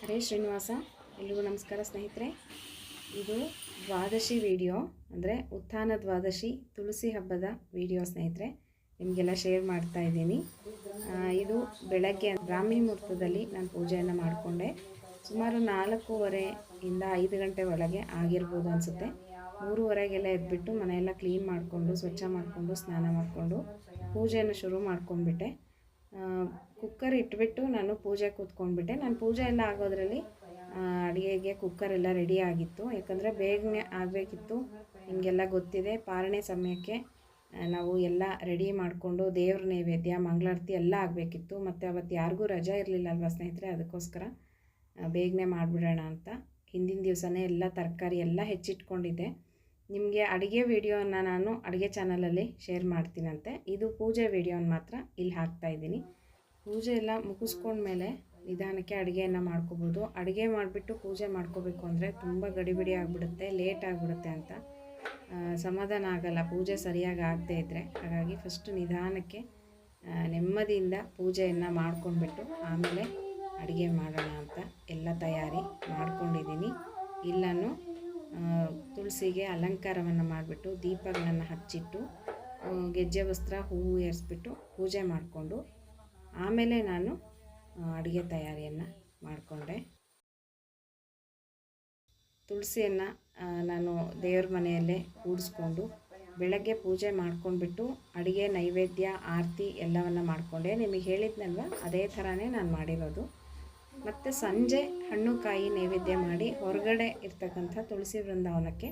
ಹರೇ ಶ್ರೀನಿವಾಸ, ಎಲ್ರಿಗೂ ನಮಸ್ಕಾರ ಸ್ನೇಹಿತರೆ. ಇದು ದ್ವಾದಶಿ ವಿಡಿಯೋ, ಅಂದರೆ ಉತ್ಥಾನ ದ್ವಾದಶಿ ತುಳಸಿ ಹಬ್ಬದ ವಿಡಿಯೋ ಸ್ನೇಹಿತರೆ. ನಿಮಗೆಲ್ಲ ಶೇರ್ ಮಾಡ್ತಾ ಇದ್ದೀನಿ. ಇದು ಬೆಳಗ್ಗೆ ಬ್ರಾಹ್ಮಿ ಮುಹೂರ್ತದಲ್ಲಿ ನಾನು ಪೂಜೆಯನ್ನು ಮಾಡಿಕೊಂಡೆ. ಸುಮಾರು ನಾಲ್ಕೂವರೆಯಿಂದ ಐದು ಗಂಟೆ ಒಳಗೆ ಆಗಿರ್ಬೋದು ಅನಿಸುತ್ತೆ. ಮೂರುವರೆಗೆಲ್ಲ ಎದ್ಬಿಟ್ಟು ಮನೆಯೆಲ್ಲ ಕ್ಲೀನ್ ಮಾಡಿಕೊಂಡು, ಸ್ವಚ್ಛ ಮಾಡಿಕೊಂಡು, ಸ್ನಾನ ಮಾಡಿಕೊಂಡು ಪೂಜೆಯನ್ನು ಶುರು ಮಾಡ್ಕೊಂಡ್ಬಿಟ್ಟೆ. ಕುಕ್ಕರ್ ಇಟ್ಬಿಟ್ಟು ನಾನು ಪೂಜೆ ಕೂತ್ಕೊಂಡ್ಬಿಟ್ಟೆ. ನಾನು ಪೂಜೆ ಎಲ್ಲ ಆಗೋದ್ರಲ್ಲಿ ಅಡುಗೆಗೆ ಕುಕ್ಕರ್ ಎಲ್ಲ ರೆಡಿ ಆಗಿತ್ತು. ಯಾಕಂದರೆ ಬೇಗನೆ ಆಗಬೇಕಿತ್ತು. ನಿಮಗೆಲ್ಲ ಗೊತ್ತಿದೆ ಪಾರಣೆ ಸಮಯಕ್ಕೆ ನಾವು ಎಲ್ಲ ರೆಡಿ ಮಾಡಿಕೊಂಡು ದೇವ್ರ ನೈವೇದ್ಯ, ಮಂಗಳಾರತಿ ಎಲ್ಲ ಆಗಬೇಕಿತ್ತು. ಮತ್ತು ಅವತ್ತು ಯಾರಿಗೂ ರಜಾ ಇರಲಿಲ್ಲ ಅಲ್ವಾ ಸ್ನೇಹಿತರೆ? ಅದಕ್ಕೋಸ್ಕರ ಬೇಗನೆ ಮಾಡಿಬಿಡೋಣ ಅಂತ. ಹಿಂದಿನ ದಿವಸನೇ ಎಲ್ಲ ತರಕಾರಿ ಎಲ್ಲ ಹೆಚ್ಚಿಟ್ಕೊಂಡಿದ್ದೆ. ನಿಮಗೆ ಅಡುಗೆ ವಿಡಿಯೋನ ನಾನು ಅಡುಗೆ ಚಾನಲಲ್ಲಿ ಶೇರ್ ಮಾಡ್ತೀನಂತೆ. ಇದು ಪೂಜೆ ವಿಡಿಯೋನ ಮಾತ್ರ ಇಲ್ಲಿ ಹಾಕ್ತಾ ಇದ್ದೀನಿ. ಪೂಜೆ ಎಲ್ಲ ಮುಗಿಸ್ಕೊಂಡ್ಮೇಲೆ ನಿಧಾನಕ್ಕೆ ಅಡುಗೆಯನ್ನು ಮಾಡ್ಕೋಬೋದು. ಅಡುಗೆ ಮಾಡಿಬಿಟ್ಟು ಪೂಜೆ ಮಾಡ್ಕೋಬೇಕು ಅಂದರೆ ತುಂಬ ಗಡಿಬಿಡಿ ಆಗಿಬಿಡುತ್ತೆ, ಲೇಟ್ ಆಗಿಬಿಡುತ್ತೆ ಅಂತ. ಸಮಾಧಾನ ಆಗಲ್ಲ, ಪೂಜೆ ಸರಿಯಾಗಿ ಆಗದೇ ಇದ್ದರೆ ಹಾಗಾಗಿ ಫಸ್ಟು ನಿಧಾನಕ್ಕೆ ನೆಮ್ಮದಿಯಿಂದ ಪೂಜೆಯನ್ನು ಮಾಡ್ಕೊಂಡ್ಬಿಟ್ಟು ಆಮೇಲೆ ಅಡುಗೆ ಮಾಡೋಣ ಅಂತ ಎಲ್ಲ ತಯಾರಿ ಮಾಡ್ಕೊಂಡಿದ್ದೀನಿ. ಇಲ್ಲನು ತುಳಸಿಗೆ ಅಲಂಕಾರವನ್ನು ಮಾಡಿಬಿಟ್ಟು, ದೀಪಗಳನ್ನು ಹಚ್ಚಿಟ್ಟು ಗೆಜ್ಜೆ ವಸ್ತ್ರ ಹೂವು ಏರಿಸ್ಬಿಟ್ಟು ಪೂಜೆ ಮಾಡಿಕೊಂಡು, ಆಮೇಲೆ ನಾನು ಅಡುಗೆ ತಯಾರಿಯನ್ನು ಮಾಡಿಕೊಂಡೆ. ತುಳಸಿಯನ್ನು ನಾನು ದೇವ್ರ ಮನೆಯಲ್ಲೇ ಕೂಡಿಸ್ಕೊಂಡು, ಬೆಳಗ್ಗೆ ಪೂಜೆ ಮಾಡ್ಕೊಂಡ್ಬಿಟ್ಟು, ಅಡುಗೆ, ನೈವೇದ್ಯ, ಆರತಿ ಎಲ್ಲವನ್ನು ಮಾಡಿಕೊಂಡೆ. ನಿಮಗೆ ಹೇಳಿದ್ನಲ್ವ? ಅದೇ ಥರನೇ ನಾನು ಮಾಡಿರೋದು. ಮತ್ತು ಸಂಜೆ ಹಣ್ಣು ಕಾಯಿ ನೈವೇದ್ಯ ಮಾಡಿ ಹೊರಗಡೆ ಇರ್ತಕ್ಕಂಥ ತುಳಸಿ ವೃಂದಾವನಕ್ಕೆ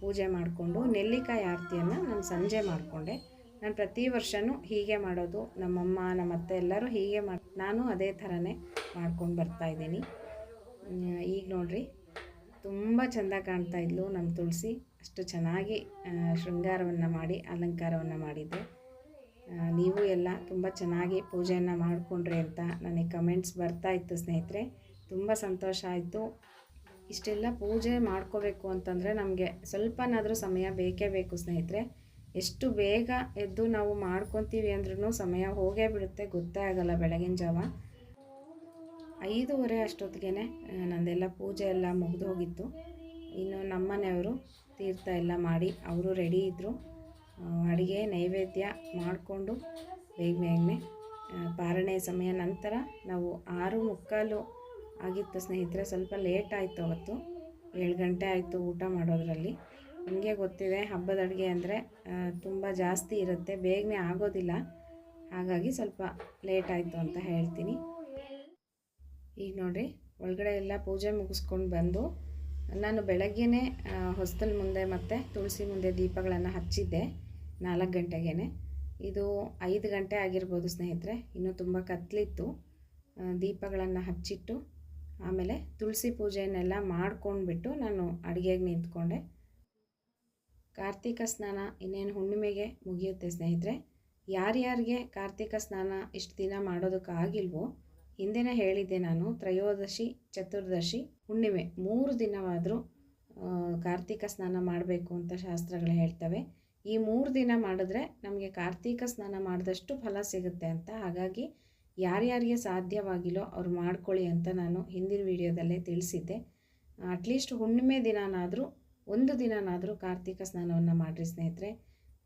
ಪೂಜೆ ಮಾಡಿಕೊಂಡು ನೆಲ್ಲಿಕಾಯಿ ಆರತಿಯನ್ನು ನಾನು ಸಂಜೆ ಮಾಡಿಕೊಂಡೆ. ನಾನು ಪ್ರತಿ ವರ್ಷವೂ ಹೀಗೆ ಮಾಡೋದು, ನಮ್ಮಮ್ಮ ನಮ್ಮ ಅತ್ತೆ ಎಲ್ಲರೂ ಹೀಗೆ ಮಾಡಿ, ನಾನು ಅದೇ ಥರನೇ ಮಾಡ್ಕೊಂಡು ಬರ್ತಾಯಿದ್ದೀನಿ ಈಗ ನೋಡಿರಿ, ತುಂಬ ಚೆಂದ ಕಾಣ್ತಾ ಇದ್ಲು ನಮ್ಮ ತುಳಸಿ. ಅಷ್ಟು ಚೆನ್ನಾಗಿ ಶೃಂಗಾರವನ್ನು ಮಾಡಿ, ಅಲಂಕಾರವನ್ನು ಮಾಡಿದ್ದೆ. ನೀವು ಎಲ್ಲ ತುಂಬ ಚೆನ್ನಾಗಿ ಪೂಜೆಯನ್ನು ಮಾಡಿಕೊಂಡ್ರಿ ಅಂತ ನನಗೆ ಕಮೆಂಟ್ಸ್ ಬರ್ತಾ ಇತ್ತು ಸ್ನೇಹಿತರೆ. ತುಂಬ ಸಂತೋಷ ಆಯಿತು. ಇಷ್ಟೆಲ್ಲ ಪೂಜೆ ಮಾಡ್ಕೋಬೇಕು ಅಂತಂದರೆ ನಮಗೆ ಸ್ವಲ್ಪನಾದರೂ ಸಮಯ ಬೇಕೇ ಬೇಕು ಸ್ನೇಹಿತರೆ. ಎಷ್ಟು ಬೇಗ ಎದ್ದು ನಾವು ಮಾಡ್ಕೊತೀವಿ ಅಂದ್ರೂ ಸಮಯ ಹೋಗೇ ಬಿಡುತ್ತೆ, ಗೊತ್ತೇ ಆಗಲ್ಲ ಬೆಳಗಿನ ಜಾವ. ಐದೂವರೆ ಅಷ್ಟೊತ್ತಿಗೆ ನಂದೆಲ್ಲ ಪೂಜೆ ಎಲ್ಲ ಮುಗಿದೋಗಿತ್ತು ಇನ್ನು ನಮ್ಮನೆಯವರು ತೀರ್ಥ ಎಲ್ಲ ಮಾಡಿ, ಅವರು ರೆಡಿ ಇದ್ದರು ಅಡುಗೆ ನೈವೇದ್ಯ ಮಾಡಿಕೊಂಡು ಬೇಗ ಬೇಗನೆ ಪಾರಣೆ ಸಮಯ ನಂತರ ನಾವು ಆರು ಮುಕ್ಕಾಲು ಆಗಿತ್ತು ಸ್ನೇಹಿತರೆ, ಸ್ವಲ್ಪ ಲೇಟ್ ಆಯಿತು ಅವತ್ತು. ಏಳು ಗಂಟೆ ಆಯಿತು ಊಟ ಮಾಡೋದರಲ್ಲಿ. ನಿಮಗೆ ಗೊತ್ತಿದೆ, ಹಬ್ಬದ ಅಡುಗೆ ಅಂದರೆ ತುಂಬ ಜಾಸ್ತಿ ಇರುತ್ತೆ, ಬೇಗನೆ ಆಗೋದಿಲ್ಲ. ಹಾಗಾಗಿ ಸ್ವಲ್ಪ ಲೇಟ್ ಆಯಿತು ಅಂತ ಹೇಳ್ತೀನಿ. ಈಗ ನೋಡಿರಿ, ಒಳಗಡೆ ಎಲ್ಲ ಪೂಜೆ ಮುಗಿಸ್ಕೊಂಡು ಬಂದು, ನಾನು ಬೆಳಗ್ಗೆನೇ ಹೊಸ್ತಲ ಮುಂದೆ ಮತ್ತು ತುಳಸಿ ಮುಂದೆ ದೀಪಗಳನ್ನು ಹಚ್ಚಿದ್ದೆ. ನಾಲ್ಕು ಗಂಟೆಗೇ ಇದು ಐದು ಗಂಟೆ ಆಗಿರ್ಬೋದು ಸ್ನೇಹಿತರೆ. ಇನ್ನೂ ತುಂಬ ಕತ್ತಲಿತ್ತು ದೀಪಗಳನ್ನು ಹಚ್ಚಿಟ್ಟು ಆಮೇಲೆ ತುಳಸಿ ಪೂಜೆಯನ್ನೆಲ್ಲ ಮಾಡ್ಕೊಂಡ್ಬಿಟ್ಟು ನಾನು ಅಡುಗೆಗೆ ನಿಂತ್ಕೊಂಡೆ. ಕಾರ್ತಿಕ ಸ್ನಾನ ಇನ್ನೇನು ಹುಣ್ಣಿಮೆಗೆ ಮುಗಿಯುತ್ತೆ ಸ್ನೇಹಿತರೆ. ಯಾರ್ಯಾರಿಗೆ ಕಾರ್ತಿಕ ಸ್ನಾನ ಇಷ್ಟು ದಿನ ಮಾಡೋದಕ್ಕಾಗಿಲ್ವೋ, ಹಿಂದೆನೇ ಹೇಳಿದ್ದೆ ನಾನು, ತ್ರಯೋದಶಿ, ಚತುರ್ದಶಿ, ಹುಣ್ಣಿಮೆ ಮೂರು ದಿನವಾದರೂ ಕಾರ್ತಿಕ ಸ್ನಾನ ಮಾಡಬೇಕು ಅಂತ ಶಾಸ್ತ್ರಗಳು ಹೇಳ್ತವೆ. ಈ ಮೂರು ದಿನ ಮಾಡಿದ್ರೆ ನಮಗೆ ಕಾರ್ತೀಕ ಸ್ನಾನ ಮಾಡಿದಷ್ಟು ಫಲ ಸಿಗುತ್ತೆ ಅಂತ. ಹಾಗಾಗಿ ಯಾರ್ಯಾರಿಗೆ ಸಾಧ್ಯವಾಗಿಲ್ಲೋ ಅವ್ರು ಮಾಡ್ಕೊಳ್ಳಿ ಅಂತ ನಾನು ಹಿಂದಿನ ವಿಡಿಯೋದಲ್ಲೇ ತಿಳಿಸಿದ್ದೆ. ಅಟ್ಲೀಸ್ಟ್ ಹುಣ್ಣಿಮೆ ದಿನನಾದರೂ, ಒಂದು ದಿನನಾದರೂ ಕಾರ್ತೀಕ ಸ್ನಾನವನ್ನು ಮಾಡಿರಿ ಸ್ನೇಹಿತರೆ.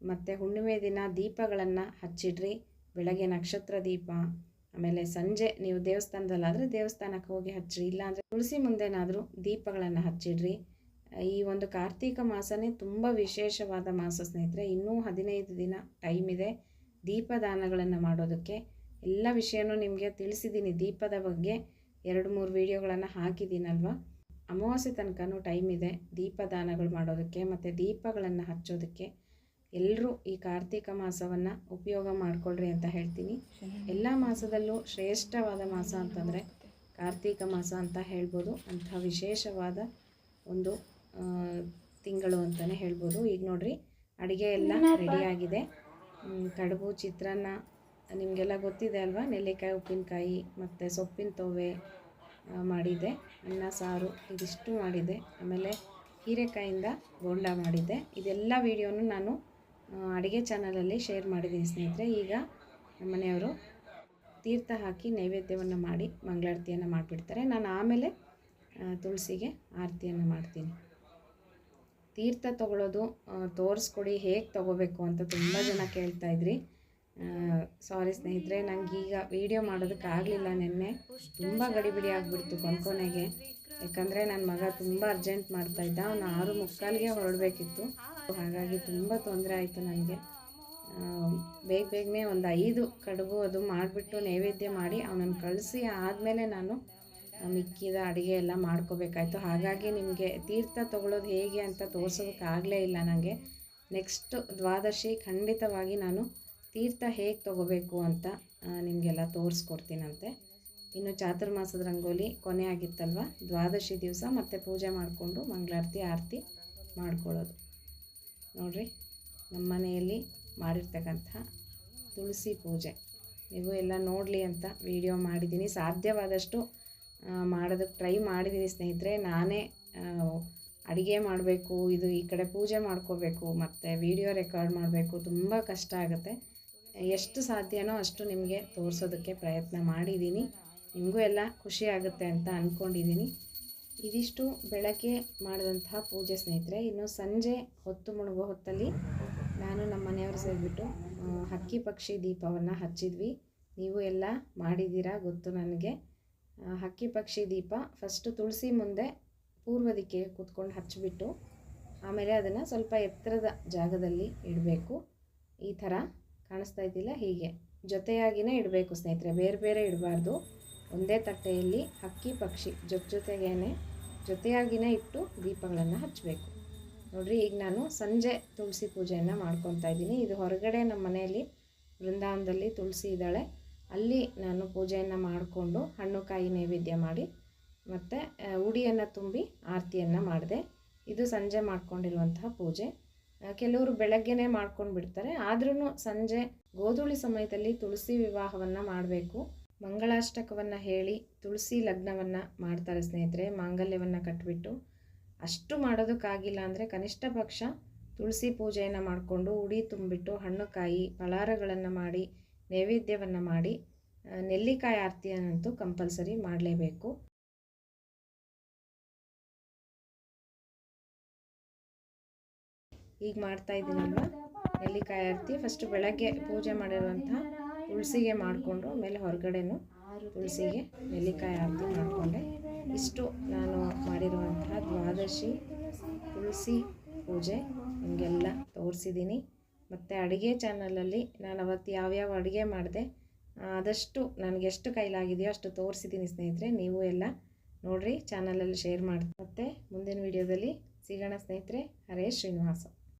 ಮತ್ತು ಹುಣ್ಣಿಮೆ ದಿನ ದೀಪಗಳನ್ನು ಹಚ್ಚಿಡ್ರಿ. ಬೆಳಗ್ಗೆ ನಕ್ಷತ್ರ ದೀಪ, ಆಮೇಲೆ ಸಂಜೆ ನೀವು ದೇವಸ್ಥಾನದಲ್ಲಾದರೆ ದೇವಸ್ಥಾನಕ್ಕೆ ಹೋಗಿ ಹಚ್ಚಿರಿ. ಇಲ್ಲಾಂದರೆ ತುಳಸಿ ಮುಂದೆನಾದರೂ ದೀಪಗಳನ್ನು ಹಚ್ಚಿಡ್ರಿ. ಈ ಒಂದು ಕಾರ್ತಿಕ ಮಾಸನೇ ತುಂಬ ವಿಶೇಷವಾದ ಮಾಸ ಸ್ನೇಹಿತರೆ. ಇನ್ನೂ ಹದಿನೈದು ದಿನ ಟೈಮ್ ಇದೆ. ದೀಪದಾನಗಳನ್ನು ಮಾಡೋದಕ್ಕೆ. ಎಲ್ಲ ವಿಷಯನೂ ನಿಮಗೆ ತಿಳಿಸಿದ್ದೀನಿ. ದೀಪದ ಬಗ್ಗೆ ಎರಡು ಮೂರು ವೀಡಿಯೋಗಳನ್ನು ಹಾಕಿದ್ದೀನಲ್ವ? ಅಮಾವಾಸ್ಯೆ ತನಕನೂ ಟೈಮ್ ಇದೆ ದೀಪದಾನಗಳು ಮಾಡೋದಕ್ಕೆ ಮತ್ತು ದೀಪಗಳನ್ನು ಹಚ್ಚೋದಕ್ಕೆ. ಎಲ್ಲರೂ ಈ ಕಾರ್ತಿಕ ಮಾಸವನ್ನು ಉಪಯೋಗ ಮಾಡಿಕೊಳ್ಳ್ರಿ ಅಂತ ಹೇಳ್ತೀನಿ. ಎಲ್ಲ ಮಾಸದಲ್ಲೂ ಶ್ರೇಷ್ಠವಾದ ಮಾಸ ಅಂತಂದರೆ ಕಾರ್ತಿಕ ಮಾಸ ಅಂತ ಹೇಳ್ಬೋದು. ಅಂಥ ವಿಶೇಷವಾದ ಒಂದು ತಿಂಗಳು ಅಂತಲೇ ಹೇಳ್ಬೋದು. ಈಗ ನೋಡಿರಿ ಅಡುಗೆ ಎಲ್ಲ ರೆಡಿಯಾಗಿದೆ ಕಡುಬು ಚಿತ್ರಾನ್ನ ನಿಮಗೆಲ್ಲ ಗೊತ್ತಿದೆ ಅಲ್ವಾ? ನೆಲ್ಲಿಕಾಯಿ ಉಪ್ಪಿನಕಾಯಿ ಮತ್ತು ಸೊಪ್ಪಿನ ತೊವೆ ಮಾಡಿದ್ದೆ ಅನ್ನ ಸಾರು ಇದಿಷ್ಟು ಮಾಡಿದ್ದೆ ಆಮೇಲೆ ಹೀರೆಕಾಯಿಂದ ಬೋಂಡ ಮಾಡಿದ್ದೆ ಇದೆಲ್ಲ ವೀಡಿಯೋನು ನಾನು ಅಡುಗೆ ಚಾನಲಲ್ಲಿ ಶೇರ್ ಮಾಡಿದ್ದೀನಿ ಸ್ನೇಹಿತರೆ. ಈಗ ನಮ್ಮನೆಯವರು ತೀರ್ಥ ಹಾಕಿ ನೈವೇದ್ಯವನ್ನು ಮಾಡಿ ಮಂಗಳಾರತಿಯನ್ನು ಮಾಡಿಬಿಡ್ತಾರೆ. ನಾನು ಆಮೇಲೆ ತುಳಸಿಗೆ ಆರತಿಯನ್ನು ಮಾಡ್ತೀನಿ. ತೀರ್ಥ ತಗೊಳ್ಳೋದು ತೋರಿಸ್ಕೊಡಿ, ಹೇಗೆ ತಗೋಬೇಕು ಅಂತ ತುಂಬ ಜನ ಕೇಳ್ತಾ ಇದ್ರಿ. ಸಾರಿ ಸ್ನೇಹಿತರೆ ನಂಗೆ ಈಗ ವೀಡಿಯೋ ಮಾಡೋದಕ್ಕೆ ಆಗಲಿಲ್ಲ ನಿನ್ನೆ. ತುಂಬ ಗಡಿಬಿಡಿ ಆಗಿಬಿಡ್ತು ಕೊನೆಗೆ ಯಾಕಂದರೆ ನನ್ನ ಮಗ ತುಂಬ ಅರ್ಜೆಂಟ್ ಮಾಡ್ತಾಯಿದ್ದ ಅವನು ಆರು ಮುಕ್ಕಾಲಿಗೆ ಹೊರಡಬೇಕಿತ್ತು. ಹಾಗಾಗಿ ತುಂಬ ತೊಂದರೆ ಆಯಿತು ನನಗೆ ಬೇಗ ಬೇಗನೆ ಒಂದು ಐದು ಕಡುಬು ಅದು ಮಾಡಿಬಿಟ್ಟು ನೈವೇದ್ಯ ಮಾಡಿ ಅವನನ್ನು ಕಳಿಸಿ ಆದಮೇಲೆ ನಾನು ಮಿಕ್ಕಿದ ಅಡುಗೆ ಎಲ್ಲ ಮಾಡ್ಕೋಬೇಕಾಯ್ತು. ಹಾಗಾಗಿ ನಿಮಗೆ ತೀರ್ಥ ತಗೊಳ್ಳೋದು ಹೇಗೆ ಅಂತ ತೋರ್ಸೋದಕ್ಕಾಗಲೇ ಇಲ್ಲ ನನಗೆ ನೆಕ್ಸ್ಟ್ ದ್ವಾದಶಿ ಖಂಡಿತವಾಗಿ ನಾನು ತೀರ್ಥ ಹೇಗೆ ತಗೋಬೇಕು ಅಂತ ನಿಮಗೆಲ್ಲ ತೋರಿಸ್ಕೊಡ್ತೀನಂತೆ. ಇನ್ನು ಚಾತುರ್ಮಾಸದ ರಂಗೋಲಿ ಕೊನೆ ಆಗಿತ್ತಲ್ವ? ದ್ವಾದಶಿ ದಿವಸ ಮತ್ತೆ ಪೂಜೆ ಮಾಡಿಕೊಂಡು ಮಂಗಳಾರತಿ, ಆರತಿ ಮಾಡ್ಕೊಳ್ಳೋದು. ನೋಡಿರಿ, ನಮ್ಮ ಮನೆಯಲ್ಲಿ ಮಾಡಿರ್ತಕ್ಕಂಥ ತುಳಸಿ ಪೂಜೆ. ನೀವು ಎಲ್ಲ ನೋಡಲಿ ಅಂತ ವಿಡಿಯೋ ಮಾಡಿದ್ದೀನಿ. ಸಾಧ್ಯವಾದಷ್ಟು ಮಾಡೋದಕ್ಕೆ ಟ್ರೈ ಮಾಡಿದ್ದೀನಿ ಸ್ನೇಹಿತರೆ. ನಾನೇ ಅಡುಗೆ ಮಾಡಬೇಕು, ಇದು ಈ ಕಡೆ ಪೂಜೆ ಮಾಡ್ಕೋಬೇಕು, ಮತ್ತು ವಿಡಿಯೋ ರೆಕಾರ್ಡ್ ಮಾಡಬೇಕು, ತುಂಬ ಕಷ್ಟ ಆಗುತ್ತೆ. ಎಷ್ಟು ಸಾಧ್ಯನೋ ಅಷ್ಟು ನಿಮಗೆ ತೋರಿಸೋದಕ್ಕೆ ಪ್ರಯತ್ನ ಮಾಡಿದ್ದೀನಿ ನಿಮಗೂ ಎಲ್ಲ ಖುಷಿ ಆಗುತ್ತೆ ಅಂತ ಅಂದ್ಕೊಂಡಿದ್ದೀನಿ ಇದಿಷ್ಟು ಬೆಳಗ್ಗೆ ಮಾಡಿದಂತಹ ಪೂಜೆ ಸ್ನೇಹಿತರೆ. ಇನ್ನು ಸಂಜೆ ಹೊತ್ತು ಮುಳುಗೋ ಹೊತ್ತಲ್ಲಿ ನಾನು ನಮ್ಮ ಮನೆಯವರು ಸೇರಿಬಿಟ್ಟು ಹಕ್ಕಿ ಪಕ್ಷಿ ದೀಪವನ್ನು ಹಚ್ಚಿದ್ವಿ. ನೀವು ಎಲ್ಲ ಮಾಡಿದ್ದೀರಾ ಗೊತ್ತು ನನಗೆ. ಹಕ್ಕಿ ಪಕ್ಷಿ ದೀಪ. ಫಸ್ಟು ತುಳಸಿ ಮುಂದೆ ಪೂರ್ವ ದಿಕ್ಕಿಗೆ ಕೂತ್ಕೊಂಡು ಹಚ್ಚಿಬಿಟ್ಟು ಆಮೇಲೆ ಅದನ್ನು ಸ್ವಲ್ಪ ಎತ್ತರದ ಜಾಗದಲ್ಲಿ ಇಡಬೇಕು. ಈ ಥರ ಕಾಣಿಸ್ತಾ ಇದ್ದಿಲ್ಲ, ಹೀಗೆ. ಜೊತೆಯಾಗಿನೇ ಇಡಬೇಕು ಸ್ನೇಹಿತರೆ, ಬೇರೆ ಬೇರೆ ಇಡಬಾರ್ದು. ಒಂದೇ ತಟ್ಟೆಯಲ್ಲಿ ಹಕ್ಕಿ ಪಕ್ಷಿ ಜೊತೆ ಜೊತೆಗೇನೆ, ಜೊತೆಯಾಗಿನೇ ಇಟ್ಟು ದೀಪಗಳನ್ನು ಹಚ್ಚಬೇಕು ನೋಡಿರಿ, ಈಗ ನಾನು ಸಂಜೆ ತುಳಸಿ ಪೂಜೆಯನ್ನು ಮಾಡ್ಕೊತಾ ಇದ್ದೀನಿ. ಇದು ಹೊರಗಡೆ ನಮ್ಮ ಮನೆಯಲ್ಲಿ ಬೃಂದಾವನದಲ್ಲಿ ತುಳಸಿ ಇದ್ದಾಳೆ. ಅಲ್ಲಿ ನಾನು ಪೂಜೆಯನ್ನು ಮಾಡಿಕೊಂಡು ಹಣ್ಣು ಕಾಯಿ ನೈವೇದ್ಯ ಮಾಡಿ ಮತ್ತು ಉಡಿಯನ್ನು ತುಂಬಿ ಆರತಿಯನ್ನು ಮಾಡಿದೆ. ಇದು ಸಂಜೆ ಮಾಡಿಕೊಂಡಿರುವಂತಹ ಪೂಜೆ. ಕೆಲವರು ಬೆಳಗ್ಗೆನೇ ಮಾಡ್ಕೊಂಡು ಬಿಡ್ತಾರೆ. ಆದ್ರೂ ಸಂಜೆ ಗೋಧೂಳಿ ಸಮಯದಲ್ಲಿ ತುಳಸಿ ವಿವಾಹವನ್ನು ಮಾಡಬೇಕು. ಮಂಗಳಾಷ್ಟಕವನ್ನು ಹೇಳಿ ತುಳಸಿ ಲಗ್ನವನ್ನು ಮಾಡ್ತಾರೆ ಸ್ನೇಹಿತರೆ, ಮಾಂಗಲ್ಯವನ್ನು ಕಟ್ಬಿಟ್ಟು. ಅಷ್ಟು ಮಾಡೋದಕ್ಕಾಗಿಲ್ಲ ಅಂದರೆ ಕನಿಷ್ಠ ಪಕ್ಷ ತುಳಸಿ ಪೂಜೆಯನ್ನು ಮಾಡಿಕೊಂಡು ಉಡಿ ತುಂಬಿಟ್ಟು ಹಣ್ಣು ಕಾಯಿ ಫಲಾರಗಳನ್ನು ಮಾಡಿ ನೈವೇದ್ಯವನ್ನು ಮಾಡಿ ನೆಲ್ಲಿಕಾಯಿ ಆರತಿಯನ್ನಂತೂ ಕಂಪಲ್ಸರಿ ಮಾಡಲೇಬೇಕು. ಈಗ ಮಾಡ್ತಾ ಇದ್ದೀನಲ್ವ? ನೆಲ್ಲಿಕಾಯಿ ಆರತಿ ಫಸ್ಟ್ ಬೆಳಗ್ಗೆ ಪೂಜೆ ಮಾಡಿರುವಂತಹ ತುಳಸಿಗೆ ಮಾಡಿಕೊಂಡು, ಆಮೇಲೆ ಹೊರಗಡೆನೂ ತುಳಸಿಗೆ ನೆಲ್ಲಿಕಾಯಿ ಆರತಿ ಮಾಡಿಕೊಂಡೆ. ಇಷ್ಟು ನಾನು ಮಾಡಿರುವಂತಹ ದ್ವಾದಶಿ ತುಳಸಿ ಪೂಜೆ ನಿಮಗೆಲ್ಲ ತೋರಿಸಿದ್ದೀನಿ. ಮತ್ತು ಅಡುಗೆ ಚಾನಲಲ್ಲಿ ನಾನು ಅವತ್ತು ಯಾವ್ಯಾವ ಅಡುಗೆ ಮಾಡಿದೆ ಆದಷ್ಟು ನನಗೆ ಎಷ್ಟು ಕೈಲಾಗಿದೆಯೋ ಅಷ್ಟು ತೋರಿಸಿದ್ದೀನಿ ಸ್ನೇಹಿತರೆ, ನೀವು ಎಲ್ಲ ನೋಡಿರಿ ಚಾನಲಲ್ಲಿ ಶೇರ್ ಮಾಡಿ ಮತ್ತು ಮುಂದಿನ ವಿಡಿಯೋದಲ್ಲಿ ಸಿಗೋಣ ಸ್ನೇಹಿತರೆ, ಹರೇ ಶ್ರೀನಿವಾಸ.